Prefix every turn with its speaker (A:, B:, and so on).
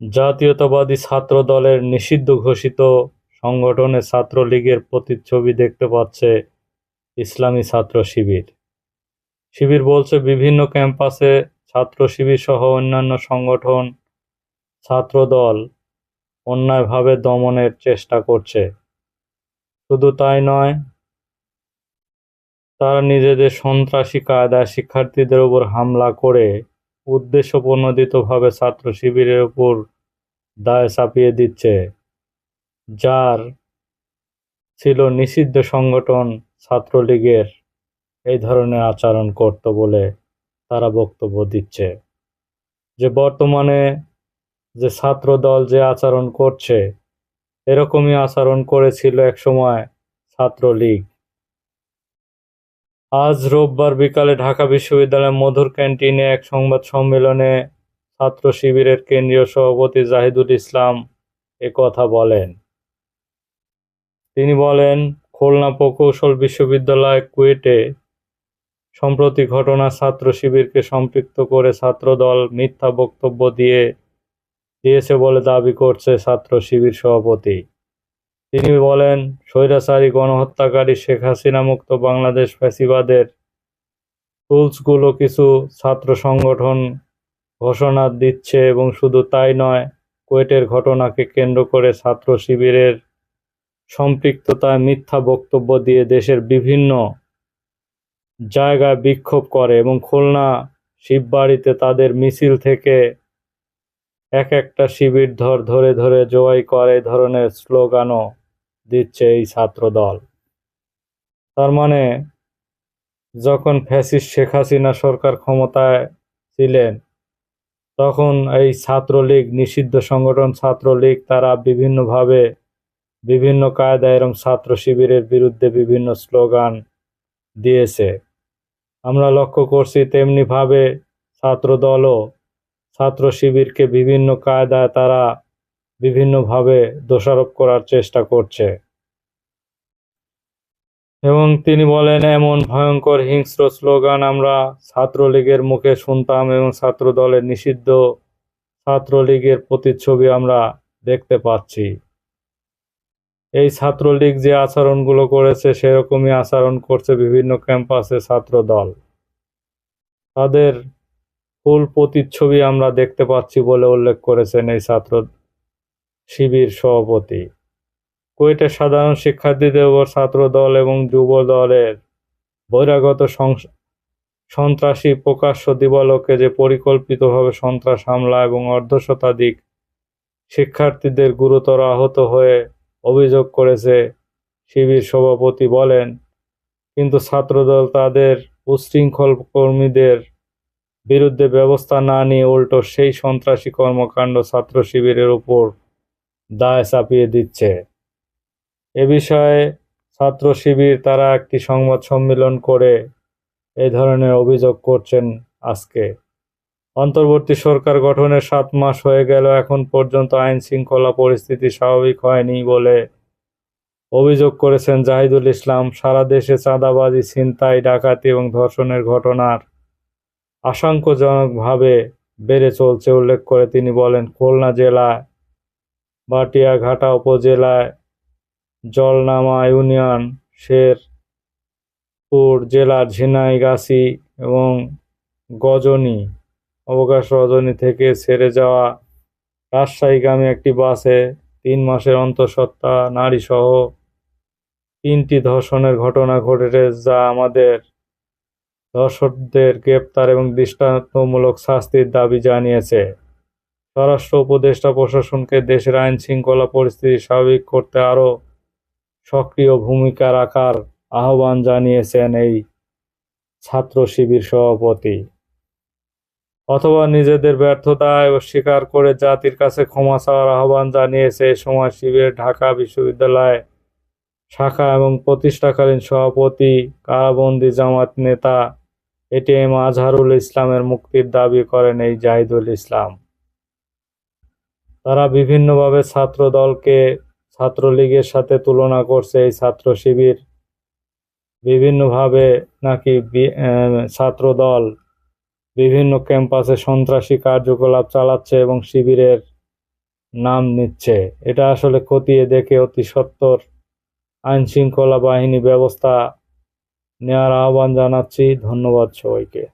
A: জাতীয়তাবাদী ছাত্র দলের নিষিদ্ধ ঘোষিত সংগঠনে ছাত্রলীগের প্রতিচ্ছবি দেখতে পাচ্ছে ইসলামী ছাত্র শিবির। শিবির বলছে, বিভিন্ন ক্যাম্পাসে ছাত্র শিবির সহ অন্যান্য সংগঠন, ছাত্রদল অন্যায়ভাবে দমনের চেষ্টা করছে। শুধু তাই নয়, তারা নিজেদের সন্ত্রাসী কায়দায় শিক্ষার্থীদের উপর হামলা করে উদ্দেশ্যপ্রণোদিতভাবে ছাত্র শিবিরের উপর দায় চাপিয়ে দিচ্ছে, যার ছিল নিষিদ্ধ সংগঠন ছাত্রলীগের এই ধরনের আচরণ করত বলে তারা বক্তব্য দিচ্ছে। যে বর্তমানে যে ছাত্র দল যে আচরণ করছে, এরকমই আচরণ করেছিল একসময় ছাত্রলীগ। আজ রোববার বিকালে ঢাকা বিশ্ববিদ্যালয়ের মধুর ক্যান্টিনে এক সংবাদ সম্মেলনে ছাত্র শিবিরের কেন্দ্রীয় সভাপতি জাহিদুল ইসলাম কথা বলেন। তিনি বলেন, খুলনা প্রকৌশল বিশ্ববিদ্যালয় কুয়েটে সম্প্রতি ঘটনা ছাত্র শিবিরকে সম্পৃক্ত করে ছাত্রদল মিথ্যা বক্তব্য দিয়ে দিয়েছে বলে দাবি করছে ছাত্র শিবির সভাপতি। তিনি বলেন, স্বৈরাচারী গণহত্যাকারী শেখ হাসিনা মুক্ত বাংলাদেশ ফ্যাসিবাদের টুলসগুলো কিছু ছাত্র সংগঠন ঘোষণা দিচ্ছে এবং শুধু তাই নয়, কুয়েটের ঘটনাকে কেন্দ্র করে ছাত্র শিবিরের সম্পৃক্ততায় মিথ্যা বক্তব্য দিয়ে দেশের বিভিন্ন জায়গায় বিক্ষোভ করে এবং খুলনা শিববাড়িতে তাদের মিছিল থেকে এক একটা শিবির ধর ধরে ধরে জয় করে ধরনের স্লোগানও দিচ্ছে এই ছাত্র দল তার মানে যখন ফ্যাসিস্ট শেখ হাসিনা সরকার ক্ষমতায় ছিলেন, তখন এই ছাত্রলীগ, নিষিদ্ধ সংগঠন ছাত্রলীগ, তারা বিভিন্নভাবে বিভিন্ন কায়দা এরম ছাত্র শিবিরের বিরুদ্ধে বিভিন্ন স্লোগান দিয়েছে। আমরা লক্ষ্য করছি তেমনিভাবে ছাত্রদলও ছাত্র শিবিরকে বিভিন্ন কায়দায় তারা বিভিন্নভাবে দোষারোপ করার চেষ্টা করছে। এবং তিনি বলেন, এমন ভয়ঙ্কর হিংস্র স্লোগান আমরা ছাত্রলীগের মুখে শুনতাম এবং ছাত্র দলের নিষিদ্ধ ছাত্রলীগের প্রতিচ্ছবি আমরা দেখতে পাচ্ছি। এই ছাত্রলীগ যে আচরণগুলো করেছে, সেরকমই আচরণ করছে বিভিন্ন ক্যাম্পাসে ছাত্র দল তাদের ফুল প্রতিচ্ছবি আমরা দেখতে পাচ্ছি বলে উল্লেখ করেছেন এই ছাত্র শিবির সভাপতি। কুয়েটের সাধারণ শিক্ষার্থীদের উপর ছাত্র দল এবং যুব দলের বহিরাগত সন্ত্রাসী প্রকাশ্য দিবালোকে যে পরিকল্পিতভাবে সন্ত্রাস, হামলা এবং অর্ধশতাধিক শিক্ষার্থীদের গুরুতর আহত হয়ে অভিযোগ করেছে শিবির সভাপতি বলেন, কিন্তু ছাত্রদল তাদের উশৃঙ্খল কর্মীদের বিরুদ্ধে ব্যবস্থা না নিয়ে উল্টো সেই সন্ত্রাসী কর্মকাণ্ড ছাত্র শিবিরের উপর দায় চাপিয়ে দিচ্ছে। এ বিষয়ে ছাত্র শিবির তারা একটি সংবাদ সম্মেলন করে এই ধরনের অভিযোগ করছেন আজকে। অন্তর্বর্তী সরকার গঠনের সাত মাস হয়ে গেল, এখন পর্যন্ত আইন শৃঙ্খলা পরিস্থিতি স্বাভাবিক হয়নি বলে অভিযোগ করেছেন জাহিদুল ইসলাম। সারা দেশে চাঁদাবাজি, ছিনতাই, ডাকাতি এবং ধর্ষণের ঘটনার আশঙ্কাজনকভাবে বেড়ে চলছে, উল্লেখ করে তিনি বলেন, খুলনা জেলায় বাটিয়াঘাটা উপজেলায় জলনামা ইউনিয়ন, শেরপুর জেলার ঝিনাইগাছি এবং গজনী। অবকাশ রজনী থেকে ছেড়ে যাওয়া রাজশাহীগামী একটি বাসে তিন মাসের অন্তঃসত্ত্বা নারীসহ তিনটি ধর্ষণের ঘটনা ঘটেছে, যা আমাদের ধর্ষকদের গ্রেপ্তার এবং দৃষ্টান্তমূলক শাস্তির দাবি জানিয়েছে। স্বরাষ্ট্র উপদেষ্টা প্রশাসনকে দেশের আইন শৃঙ্খলা পরিস্থিতি স্বাভাবিক করতে আরও সক্রিয় ভূমিকা রাখার আহ্বান জানিয়েছেন এই ছাত্র শিবির সভাপতি। অথবা নিজেদের ব্যর্থতায় স্বীকার করে জাতির কাছে ক্ষমা চাওয়ার আহ্বান জানিয়েছে এ সময় শিবিরের ঢাকা বিশ্ববিদ্যালয় শাখা এবং প্রতিষ্ঠাকালীন সভাপতি কারাবন্দী জামাত নেতা এটিএম আজহারুল ইসলামের মুক্তির দাবি করেন এই জাহিদুল ইসলাম। তারা বিভিন্নভাবে ছাত্র দলকে ছাত্রলীগের সাথে তুলনা করছে, এই ছাত্র শিবির। বিভিন্নভাবে নাকি ছাত্র দল বিভিন্ন ক্যাম্পাসে সন্ত্রাসী কার্যকলাপ চালাচ্ছে এবং শিবিরের নাম নিচ্ছে। এটা আসলে খতিয়ে দেখে অতি সত্বর আইন শৃঙ্খলা বাহিনী ব্যবস্থা নেওয়ার আহ্বান জানাচ্ছি। ধন্যবাদ সবাইকে।